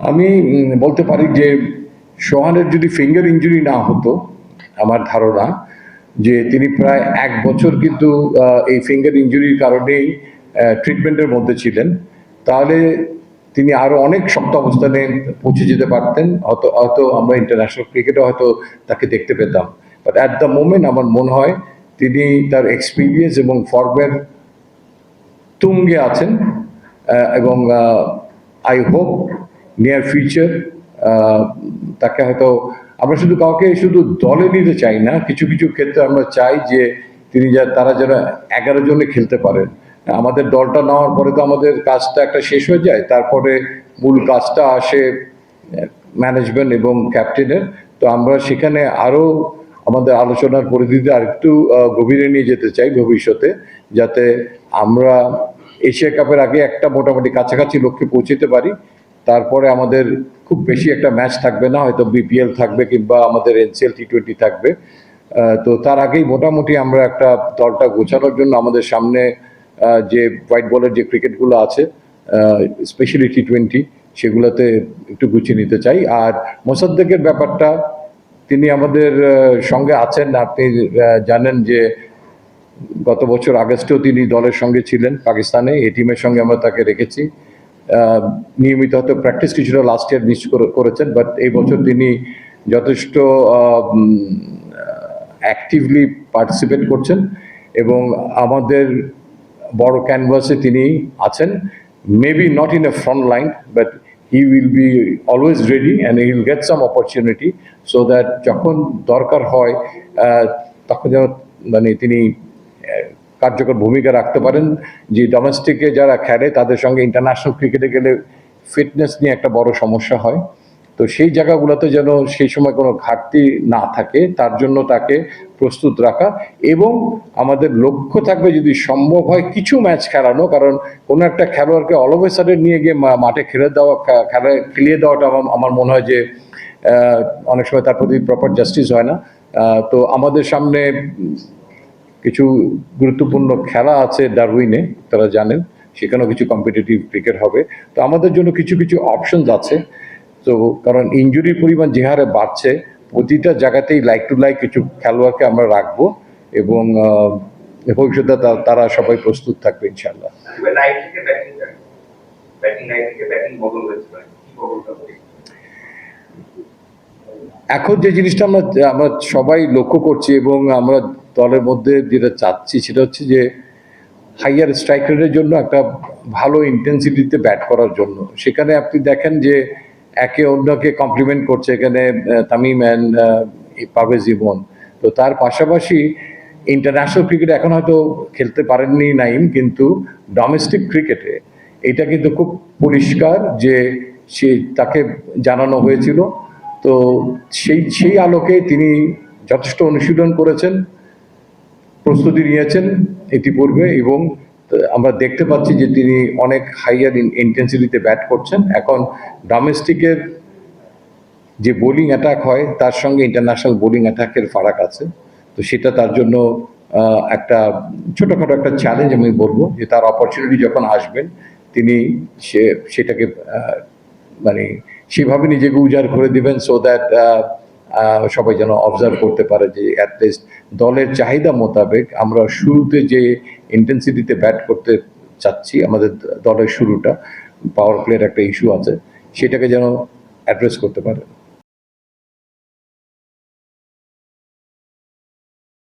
আমি বলতে পারি যে সোহানের যদি ফিঙ্গার ইঞ্জুরি না হতো, আমার ধারণা, যে তিনি প্রায় এক বছর কিন্তু এই ফিঙ্গার ইঞ্জুরির কারণেই ট্রিটমেন্টের মধ্যে ছিলেন। তাহলে তিনি আরও অনেক শক্ত অবস্থানে পৌঁছে যেতে পারতেন। হয়তো হয়তো আমরা ইন্টারন্যাশনাল ক্রিকেটে হয়তো তাকে দেখতে পেতাম। বাট অ্যাট দ্য মোমেন্ট আমার মনে হয়, তিনি তার এক্সপিরিয়েন্স এবং ফর্মের তুঙ্গে আছেন এবং আই হোপ নিয়ার ফিউচার তাকে হয়তো আমরা শুধু কাউকে শুধু দলে নিতে চাই না, কিছু কিছু ক্ষেত্রে আমরা চাই যে তিনি যা, তারা যেন এগারো জনে খেলতে পারেন। আমাদের দলটা নেওয়ার পরে তো আমাদের কাজটা একটা শেষ হয়ে যায়, তারপরে মূল কাজটা আসে ম্যানেজমেন্ট এবং ক্যাপ্টেনের তো আমরা সেখানে আরও আমাদের আলোচনার পরিধিতে আরেকটু গভীরে নিয়ে যেতে চাই ভবিষ্যতে, যাতে আমরা এশিয়া কাপের আগে একটা মোটামুটি কাছাকাছি লক্ষ্যে পৌঁছতে পারি। তারপরে আমাদের খুব বেশি একটা ম্যাচ থাকবে না, হয়তো বিপিএল থাকবে কিংবা আমাদের এনসিএল টি টোয়েন্টি থাকবে। তো তার আগেই মোটামুটি আমরা একটা দলটা গোছানোর জন্য আমাদের সামনে যে হোয়াইট বলের যে ক্রিকেটগুলো আছে স্পেশালি টি টোয়েন্টি সেগুলোতে একটু গুছিয়ে নিতে চাই। আর মোসাদ্দেকের ব্যাপারটা, তিনি আমাদের সঙ্গে আছেন। আপনি জানেন যে গত বছর আগস্টেও তিনি দলের সঙ্গে ছিলেন পাকিস্তানে। এ টিমের সঙ্গে আমরা তাকে রেখেছি। নিয়মিত হয়তো প্র্যাকটিস কিছুটা লাস্ট ইয়ার মিস করেছেন বাট এই বছর তিনি যথেষ্ট অ্যাক্টিভলি পার্টিসিপেট করছেন এবং আমাদের বড় ক্যানভাসে তিনি আছেন। Maybe not in a front line but he will be always ready and he will get some opportunity so that যখন দরকার হয় তখন যেন মানে তিনি কার্যকর ভূমিকা রাখতে পারেন। যে ডোমেস্টিকে যারা খেলে, তাদের সঙ্গে ইন্টারন্যাশনাল ক্রিকেটে গেলে ফিটনেস নিয়ে একটা বড় সমস্যা হয়। তো সেই জায়গাগুলোতে যেন সেই সময় কোনো ঘাটতি না থাকে, তার জন্য তাকে প্রস্তুত রাখা এবং আমাদের লক্ষ্য থাকবে যদি সম্ভব হয় কিছু ম্যাচ খেলানো, কারণ কোনো একটা খেলোয়াড়কে অলওয়েসারে নিয়ে গিয়ে মাঠে খেলে দেওয়া খেলা, খেলিয়ে দেওয়াটা আমার আমার মনে হয় যে অনেক সময় তার প্রতি প্রপার জাস্টিস হয় না। তো আমাদের সামনে কিছু গুরুত্বপূর্ণ খেলা আছে ডারউইনে তারা জানেন সেখানেও কিছু কম্পিটিটিভ ক্রিকেট হবে। তো আমাদের জন্য কিছু কিছু অপশনস আছে। তো কারণ ইঞ্জুরির পরিমাণ যে হারে বাড়ছে প্রতিটা জায়গাতেই লাইক টু লাইক কিছু খেলোয়াড়কে আমরা রাখব এবং ভবিষ্যতে তারা সবাই প্রস্তুত থাকবে ইনশাল্লাহ? এখন যে জিনিসটা আমরা আমরা সবাই লক্ষ্য করছি এবং আমরা দলের মধ্যে যেটা চাচ্ছি সেটা হচ্ছে যে হাইয়ার স্ট্রাইক রেটের জন্য একটা ভালো ইন্টেন্সিটিতে ব্যাট করার জন্য। সেখানে আপনি দেখেন যে একে অন্যকে কমপ্লিমেন্ট করছে এখানে তামিম অ্যান্ড পারভেজ ইমন। তো তার পাশাপাশি ইন্টারন্যাশনাল ক্রিকেট এখন হয়তো খেলতে পারেননি নাইম, কিন্তু ডোমেস্টিক ক্রিকেটে এটা কিন্তু খুব পরিষ্কার যে সে তাকে জানানো হয়েছিল। তো সেই সেই আলোকে তিনি যথেষ্ট অনুশীলন করেছেন। প্রস্তুতি নিয়েছেন ইতিপূর্বে এবং আমরা দেখতে পাচ্ছি যে তিনি অনেক হাইয়ার ইন্টেন্সিটিতে ব্যাট করছেন। এখন ডোমেস্টিকের যে বোলিং অ্যাটাক হয়, তার সঙ্গে ইন্টারন্যাশনাল বোলিং অ্যাটাকের ফারাক আছে। তো সেটা তার জন্য একটা ছোটোখাটো একটা চ্যালেঞ্জ আমি বলব, যে তার অপরচুনিটি যখন আসবেন তিনি সে, সেটাকে মানে সেভাবে নিজেকে উজাড় করে দিবেন সো দ্যাট সবাই যেন অবজার্ভ করতে পারে যে অ্যাটলিস্ট দলের চাহিদা মোতাবেক আমরা শুরুতে যে ইন্টেন্সিটিতে ব্যাট করতে চাচ্ছি, আমাদের দলের শুরুটা পাওয়ার প্লের একটা ইস্যু আছে, সেটাকে যেন অ্যাড্রেস করতে পারে।